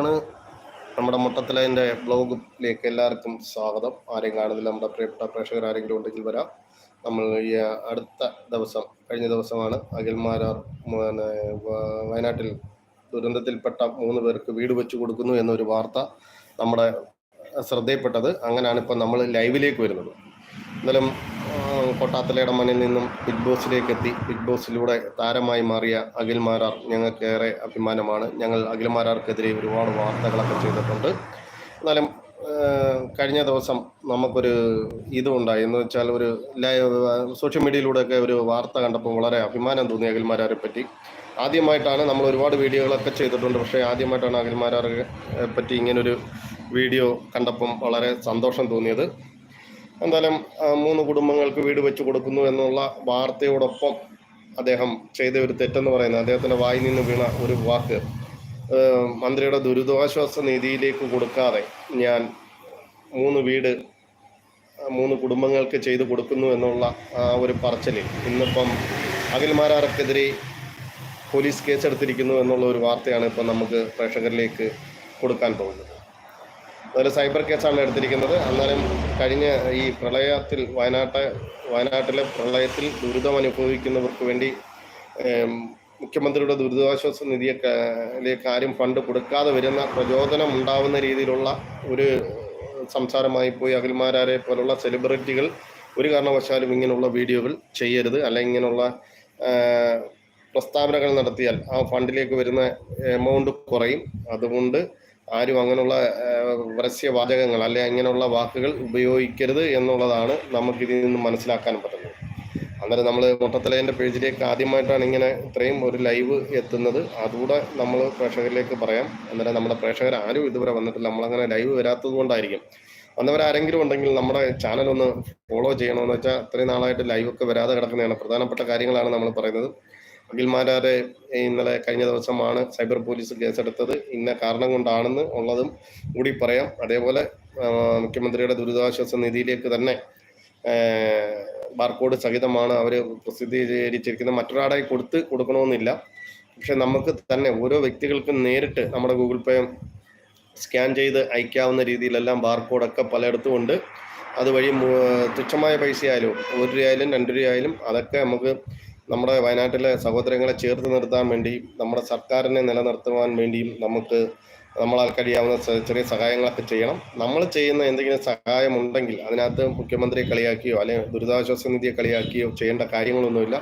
ആണ് നമ്മുടെ മുട്ടത്തലേന്റെ ബ്ലോഗിലേക്ക് എല്ലാവർക്കും സ്വാഗതം. ആരെയും കാണുന്നില്ല നമ്മുടെ പ്രിയപ്പെട്ട പ്രേക്ഷകർ ആരെങ്കിലും ഉണ്ടെങ്കിൽ വരാം. നമ്മൾ ഈ അടുത്ത ദിവസം കഴിഞ്ഞ ദിവസമാണ് അഖിൽമാരാർ വയനാട്ടിൽ ദുരന്തത്തിൽപ്പെട്ട മൂന്ന് പേർക്ക് വീട് വെച്ചു കൊടുക്കുന്നു എന്നൊരു വാർത്ത നമ്മുടെ ശ്രദ്ധയിൽപ്പെട്ടത്. അങ്ങനെയാണ് ഇപ്പം നമ്മൾ ലൈവിലേക്ക് വരുന്നത്. എന്നാലും കൊട്ടാത്തലയുടെ മണ്ണിൽ നിന്നും ബിഗ് ബോസിലേക്ക് എത്തി. ബിഗ് ബോസിലൂടെ താരമായി മാറിയ അഖിൽ മാരാർ ഞങ്ങൾക്ക് ഏറെ അഭിമാനമാണ്. ഞങ്ങൾ അഖിൽ മാരാർക്കെതിരെ ഒരുപാട് വാർത്തകളൊക്കെ ചെയ്തിട്ടുണ്ട്. എന്നാലും കഴിഞ്ഞ ദിവസം നമുക്കൊരു ഇതുണ്ടായി. എന്ന് വെച്ചാൽ ഒരു സോഷ്യൽ മീഡിയയിലൂടെയൊക്കെ ഒരു വാർത്ത കണ്ടപ്പോൾ വളരെ അഭിമാനം തോന്നി അഖിൽമാരാരെ പറ്റി. ആദ്യമായിട്ടാണ് നമ്മൾ ഒരുപാട് വീഡിയോകളൊക്കെ ചെയ്തിട്ടുണ്ട്. പക്ഷേ ആദ്യമായിട്ടാണ് അഖിൽമാരാറെ പറ്റി ഇങ്ങനൊരു വീഡിയോ കണ്ടപ്പം വളരെ സന്തോഷം തോന്നിയത്. എന്തായാലും മൂന്ന് കുടുംബങ്ങൾക്ക് വീട് വെച്ചു കൊടുക്കുന്നു എന്നുള്ള വാർത്തയോടൊപ്പം അദ്ദേഹം ചെയ്ത ഒരു തെറ്റെന്ന് പറയുന്നത്. അദ്ദേഹത്തിന്റെ വായിൽ നിന്ന് വീണ ഒരു വാക്ക് മന്ത്രിയുടെ ദുരിതാശ്വാസ നിധിയിലേക്ക് കൊടുക്കാതെ ഞാൻ മൂന്ന് വീട് മൂന്ന് കുടുംബങ്ങൾക്ക് ചെയ്തു കൊടുക്കുന്നു എന്നുള്ള ആ ഒരു പറച്ചിലിൽ ഇന്നിപ്പം അഖിൽമാരാർക്കെതിരെ പോലീസ് കേസെടുത്തിരിക്കുന്നു എന്നുള്ള ഒരു വാർത്തയാണ് ഇപ്പം നമുക്ക് പ്രേക്ഷകരിലേക്ക് കൊടുക്കാൻ പോകുന്നത്. അതൊരു സൈബർ കേസാണ് എടുത്തിരിക്കുന്നത്. എന്നാലും കഴിഞ്ഞ ഈ പ്രളയത്തിൽ വയനാട്ടെ വയനാട്ടിലെ പ്രളയത്തിൽ ദുരിതം അനുഭവിക്കുന്നവർക്ക് വേണ്ടി മുഖ്യമന്ത്രിയുടെ ദുരിതാശ്വാസ നിധിയിലേക്ക് ആരും ഫണ്ട് കൊടുക്കാതെ വരുന്ന പ്രചോദനം ഉണ്ടാവുന്ന രീതിയിലുള്ള ഒരു സംസാരമായി പോയി അഖിൽമാരാരെ പോലുള്ള സെലിബ്രിറ്റികൾ ഒരു കാരണവശാലും ഇങ്ങനെയുള്ള വീഡിയോകൾ ചെയ്യരുത്. അല്ലെങ്കിൽ ഇങ്ങനെയുള്ള പ്രസ്താവനകൾ നടത്തിയാൽ ആ ഫണ്ടിലേക്ക് വരുന്ന എമൗണ്ട് കുറയും. അതുകൊണ്ട് ആരും അങ്ങനെയുള്ള പരസ്യവാചകങ്ങൾ അല്ലെ അങ്ങനെയുള്ള വാക്കുകൾ ഉപയോഗിക്കരുത് എന്നുള്ളതാണ് നമുക്ക് ഇതിൽ നിന്ന് മനസ്സിലാക്കാൻ പറ്റുന്നത്. അന്നേരം നമ്മൾ മുട്ടത്തലേന്റെ പേജിലേക്ക് ആദ്യമായിട്ടാണ് ഇങ്ങനെ ഇത്രയും ഒരു ലൈവ് എത്തുന്നത്. അതുകൂടെ നമ്മൾ പ്രേക്ഷകരിലേക്ക് പറയാം. അന്നേരം നമ്മുടെ പ്രേക്ഷകർ ആരും ഇതുവരെ വന്നിട്ടില്ല. നമ്മളങ്ങനെ ലൈവ് വരാത്തത് കൊണ്ടായിരിക്കും. വന്നവരാരെങ്കിലും ഉണ്ടെങ്കിൽ നമ്മുടെ ചാനൽ ഒന്ന് ഫോളോ ചെയ്യണമെന്ന് വെച്ചാൽ ഇത്രയും നാളായിട്ട് ലൈവ് ഒക്കെ വരാതെ കിടക്കുന്നതാണ് പ്രധാനപ്പെട്ട കാര്യങ്ങളാണ് നമ്മൾ പറയുന്നത്. അഖിൽമാരാരെ ഇന്നലെ കഴിഞ്ഞ ദിവസമാണ് സൈബർ പോലീസ് കേസെടുത്തത്. ഇന്ന കാരണം കൊണ്ടാണെന്ന് ഉള്ളതും കൂടി പറയാം. അതേപോലെ മുഖ്യമന്ത്രിയുടെ ദുരിതാശ്വാസ നിധിയിലേക്ക് തന്നെ ബാർകോഡ് സഹിതമാണ് അവർ പ്രസിദ്ധീകരിച്ചിരിക്കുന്നത്. മറ്റൊരാളെ കൊടുത്ത് കൊടുക്കണമെന്നില്ല. പക്ഷെ നമുക്ക് തന്നെ ഓരോ വ്യക്തികൾക്കും നേരിട്ട് നമ്മുടെ ഗൂഗിൾ പേ സ്കാൻ ചെയ്ത് അയക്കാവുന്ന രീതിയിലെല്ലാം ബാർകോഡൊക്കെ പലയിടത്തും ഉണ്ട് അതുവഴി തുച്ഛമായ തുച്ഛമായ പൈസയായാലും ഒരു രൂപയായാലും രണ്ട് രൂപയായാലും അതൊക്കെ നമുക്ക് നമ്മുടെ വയനാട്ടിലെ സഹോദരങ്ങളെ ചേർത്ത് നിർത്താൻ വേണ്ടിയും നമ്മുടെ സർക്കാരിനെ നിലനിർത്തുവാൻ വേണ്ടിയും നമുക്ക് നമ്മളാൽ കഴിയാവുന്ന ചെറിയ സഹായങ്ങളൊക്കെ ചെയ്യണം. നമ്മൾ ചെയ്യുന്ന എന്തെങ്കിലും സഹായം ഉണ്ടെങ്കിൽ അതിനകത്ത് മുഖ്യമന്ത്രിയെ കളിയാക്കിയോ അല്ലെങ്കിൽ ദുരിതാശ്വാസ നിധിയെ കളിയാക്കിയോ ചെയ്യേണ്ട കാര്യങ്ങളൊന്നുമില്ല.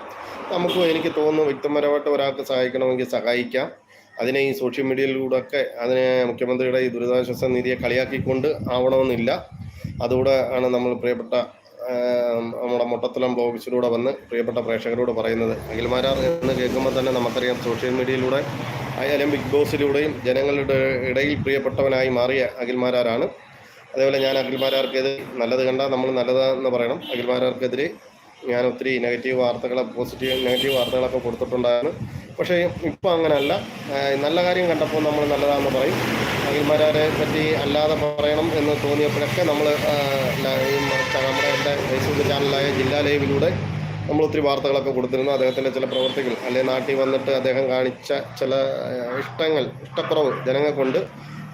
നമുക്ക് എനിക്ക് തോന്നുന്നു വ്യക്തിപരമായിട്ട് ഒരാൾക്ക് സഹായിക്കണമെങ്കിൽ സഹായിക്കാം. അതിനെ ഈ സോഷ്യൽ മീഡിയയിലൂടെ ഒക്കെ അതിനെ മുഖ്യമന്ത്രിയുടെ ഈ ദുരിതാശ്വാസ നിധിയെ കളിയാക്കിക്കൊണ്ട് ആവണമെന്നില്ല. അതുകൂടെ ആണ് നമ്മൾ പ്രിയപ്പെട്ട നമ്മുടെ മുട്ടത്തലം ബ്ലോഗ്സിലൂടെ വന്ന് പ്രിയപ്പെട്ട പ്രേക്ഷകരോട് പറയുന്നത് അഖിൽമാരാർ എന്ന് കേൾക്കുമ്പോൾ തന്നെ നമുക്കറിയാം സോഷ്യൽ മീഡിയയിലൂടെ ആയാലും ബിഗ് ബോസിലൂടെയും ജനങ്ങളുടെ ഇടയിൽ പ്രിയപ്പെട്ടവനായി മാറിയ അഖിൽമാരാരാണ്. അതേപോലെ ഞാൻ അഖിൽമാരാർക്കെതിരെ നല്ലത് കണ്ടാൽ നമ്മൾ നല്ലതെന്ന് പറയണം. അഖിൽമാരാർക്കെതിരെ ഞാൻ ഒത്തിരി നെഗറ്റീവ് വാർത്തകൾ പോസിറ്റീവ് നെഗറ്റീവ് വാർത്തകളൊക്കെ കൊടുത്തിട്ടുണ്ടായിരുന്നു. പക്ഷേ ഇപ്പോൾ അങ്ങനെയല്ല നല്ല കാര്യം കണ്ടപ്പോൾ നമ്മൾ നല്ലതാണെന്ന് പറയും. അഖിൽമാരാരെ പറ്റി അല്ലാതെ പറയണം എന്ന് തോന്നിയപ്പോഴൊക്കെ നമ്മൾ നമ്മുടെ എന്റെ ഫേസ്ബുക്ക് ചാനലായ ജില്ലാ ലൈവിലൂടെ നമ്മൾ ഒത്തിരി വാർത്തകളൊക്കെ കൊടുത്തിരുന്നു. അദ്ദേഹത്തിന്റെ ചില പ്രവർത്തികൾ അല്ലെങ്കിൽ നാട്ടിൽ വന്നിട്ട് അദ്ദേഹം കാണിച്ച ചില ഇഷ്ടങ്ങൾ ഇഷ്ടക്കുറവ് ജനങ്ങൾക്കുണ്ട്.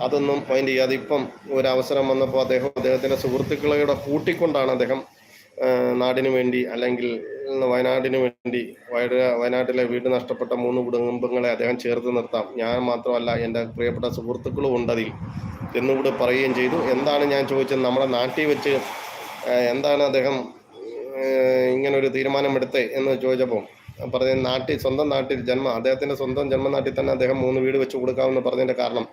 അതൊന്നും മൈൻഡ് ചെയ്യാതെ ഇപ്പം ഒരു അവസരം വന്നപ്പോൾ അദ്ദേഹം അദ്ദേഹത്തിന്റെ സുഹൃത്തുക്കളുടെ കൂട്ടിക്കൊണ്ടാണ് അദ്ദേഹം നാടിന് വേണ്ടി അല്ലെങ്കിൽ വയനാടിന് വേണ്ടി വയനാട് വയനാട്ടിലെ വീട് നഷ്ടപ്പെട്ട മൂന്ന് കുടുംബങ്ങളെ അദ്ദേഹം ചേർത്ത് നിർത്താം. ഞാൻ മാത്രമല്ല എന്റെ പ്രിയപ്പെട്ട സുഹൃത്തുക്കളും ഉണ്ടതിൽ എന്നുകൂടെ പറയുകയും ചെയ്തു. എന്താണ് ഞാൻ ചോദിച്ചത്? നമ്മുടെ നാട്ടിൽ വെച്ച് എന്താണ് അദ്ദേഹം ഇങ്ങനൊരു തീരുമാനമെടുത്തേ എന്ന് ചോദിച്ചപ്പോൾ പറഞ്ഞ നാട്ടിൽ സ്വന്തം നാട്ടിൽ ജന്മ അദ്ദേഹത്തിന്റെ സ്വന്തം ജന്മനാട്ടിൽ തന്നെ അദ്ദേഹം മൂന്ന് വീട് വെച്ച് കൊടുക്കാമെന്ന് പറഞ്ഞതിന്റെ കാരണം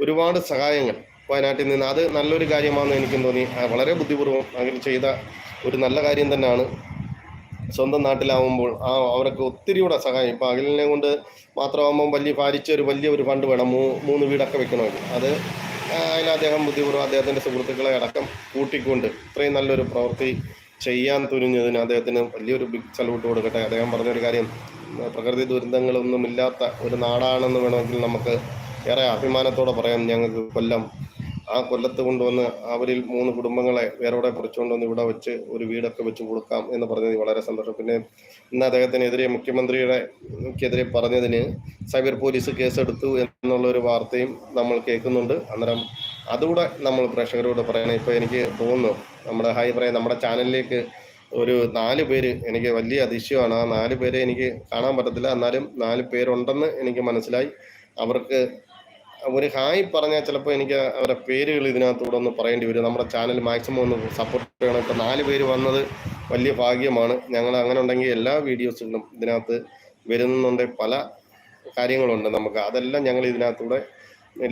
ഒരുപാട് സഹായങ്ങൾ വയനാട്ടിൽ നിന്ന്. അത് നല്ലൊരു കാര്യമാണെന്ന് എനിക്കും തോന്നി. വളരെ ബുദ്ധിപൂർവം അങ്ങനെ ചെയ്ത ഒരു നല്ല കാര്യം തന്നെയാണ്. സ്വന്തം നാട്ടിലാവുമ്പോൾ ആ അവർക്ക് ഒത്തിരി കൂടെ സഹായം. ഇപ്പോൾ അഖിലിനെ കൊണ്ട് മാത്രമാകുമ്പോൾ വലിയ ഭാരിച്ച ഒരു വലിയ ഒരു ഫണ്ട് വേണം. മൂ മൂന്ന് വീടൊക്കെ വെക്കണമെങ്കിൽ. അത് അതിന് അദ്ദേഹം ബുദ്ധിപൂർവം അദ്ദേഹത്തിന്റെ സുഹൃത്തുക്കളെ അടക്കം കൂട്ടിക്കൊണ്ട് ഇത്രയും നല്ലൊരു പ്രവൃത്തി ചെയ്യാൻ തുനിഞ്ഞതിന് അദ്ദേഹത്തിന് വലിയൊരു ബിഗ് സല്യൂട്ട് കൊടുക്കട്ടെ. അദ്ദേഹം പറഞ്ഞൊരു കാര്യം പ്രകൃതി ദുരന്തങ്ങളൊന്നുമില്ലാത്ത ഒരു നാടാണെന്ന് വേണമെങ്കിൽ നമുക്ക് ഏറെ അഭിമാനത്തോടെ പറയാം. ഞങ്ങൾക്ക് കൊല്ലം ആ കൊല്ലത്ത് കൊണ്ടുവന്ന് അവരിൽ മൂന്ന് കുടുംബങ്ങളെ വേറെ കുറച്ചുകൊണ്ടുവന്ന് ഇവിടെ വെച്ച് ഒരു വീടൊക്കെ വെച്ച് കൊടുക്കാം എന്ന് പറഞ്ഞത് വളരെ സന്തോഷം. പിന്നെ ഇന്ന് അദ്ദേഹത്തിനെതിരെ മുഖ്യമന്ത്രിയുടെ എതിരെ പറഞ്ഞതിന് സൈബർ പോലീസ് കേസെടുത്തു എന്നുള്ള ഒരു വാർത്തയും നമ്മൾ കേൾക്കുന്നുണ്ട്. അന്നേരം അതുകൂടെ നമ്മൾ പ്രേക്ഷകരോട് പറയണം. ഇപ്പോൾ എനിക്ക് തോന്നുന്നു നമ്മുടെ ഹായ് പറയാം നമ്മുടെ ചാനലിലേക്ക് ഒരു നാല് പേര് എനിക്ക് വലിയ അതിശയമാണ്. ആ നാല് പേരെ എനിക്ക് കാണാൻ പറ്റത്തില്ല. എന്നാലും നാല് പേരുണ്ടെന്ന് എനിക്ക് മനസ്സിലായി. അവർക്ക് ഒരു ഹായ് പറഞ്ഞാൽ ചിലപ്പോൾ എനിക്ക് അവരുടെ പേരുകൾ ഇതിനകത്തൂടെ ഒന്ന് പറയേണ്ടി വരും. നമ്മുടെ ചാനൽ മാക്സിമം ഒന്ന് സപ്പോർട്ട് ചെയ്യണം. ഇപ്പം നാല് പേര് വന്നത് വലിയ ഭാഗ്യമാണ്. ഞങ്ങൾ അങ്ങനെ ഉണ്ടെങ്കിൽ എല്ലാ വീഡിയോസുകളും ഇതിനകത്ത് വരുന്നുണ്ട്. പല കാര്യങ്ങളുണ്ട് നമുക്ക്. അതെല്ലാം ഞങ്ങൾ ഇതിനകത്തൂടെ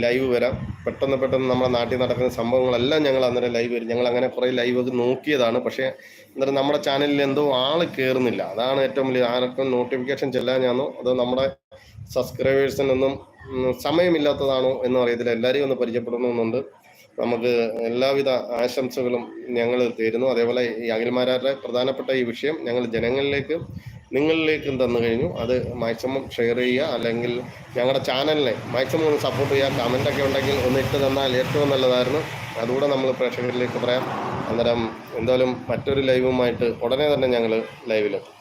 ലൈവ് വരാം. പെട്ടെന്ന് പെട്ടെന്ന് നമ്മുടെ നാട്ടിൽ നടക്കുന്ന സംഭവങ്ങളെല്ലാം ഞങ്ങൾ അന്നേരം ലൈവ് വരും. ഞങ്ങൾ അങ്ങനെ കുറേ ലൈവ് ഒക്കെ നോക്കിയതാണ്. പക്ഷേ എന്നിട്ട് നമ്മുടെ ചാനലിൽ എന്തോ ആൾ കയറുന്നില്ല അതാണ് ഏറ്റവും വലിയ ആർക്കും നോട്ടിഫിക്കേഷൻ ചെല്ലാഞ്ഞാന്നോ? അതോ നമ്മുടെ സബ്സ്ക്രൈബേഴ്സിനൊന്നും സമയമില്ലാത്തതാണോ എന്ന് അറിയത്തില്ല. എല്ലാവരെയും ഒന്ന് പരിചയപ്പെടണമെന്നുണ്ട് നമുക്ക് എല്ലാവിധ ആശംസകളും ഞങ്ങൾ തരുന്നു. അതേപോലെ ഈ അഖിൽമാരാരുടെ പ്രധാനപ്പെട്ട ഈ വിഷയം ഞങ്ങൾ ജനങ്ങളിലേക്ക് നിങ്ങളിലേക്കും തന്നു കഴിഞ്ഞു. അത് മാക്സിമം ഷെയർ ചെയ്യുക. അല്ലെങ്കിൽ ഞങ്ങളുടെ ചാനലിനെ മാക്സിമം ഒന്ന് സപ്പോർട്ട് ചെയ്യുക. കമന്റൊക്കെ ഉണ്ടെങ്കിൽ ഒന്ന് ഇട്ട് തന്നാൽ ഏറ്റവും നല്ലതായിരുന്നു. അതുകൂടെ നമ്മൾ പ്രേക്ഷകരിലേക്ക് പറയാം. അന്നേരം എന്തായാലും മറ്റൊരു ലൈവുമായിട്ട് ഉടനെ തന്നെ ഞങ്ങൾ ലൈവിലെത്തും.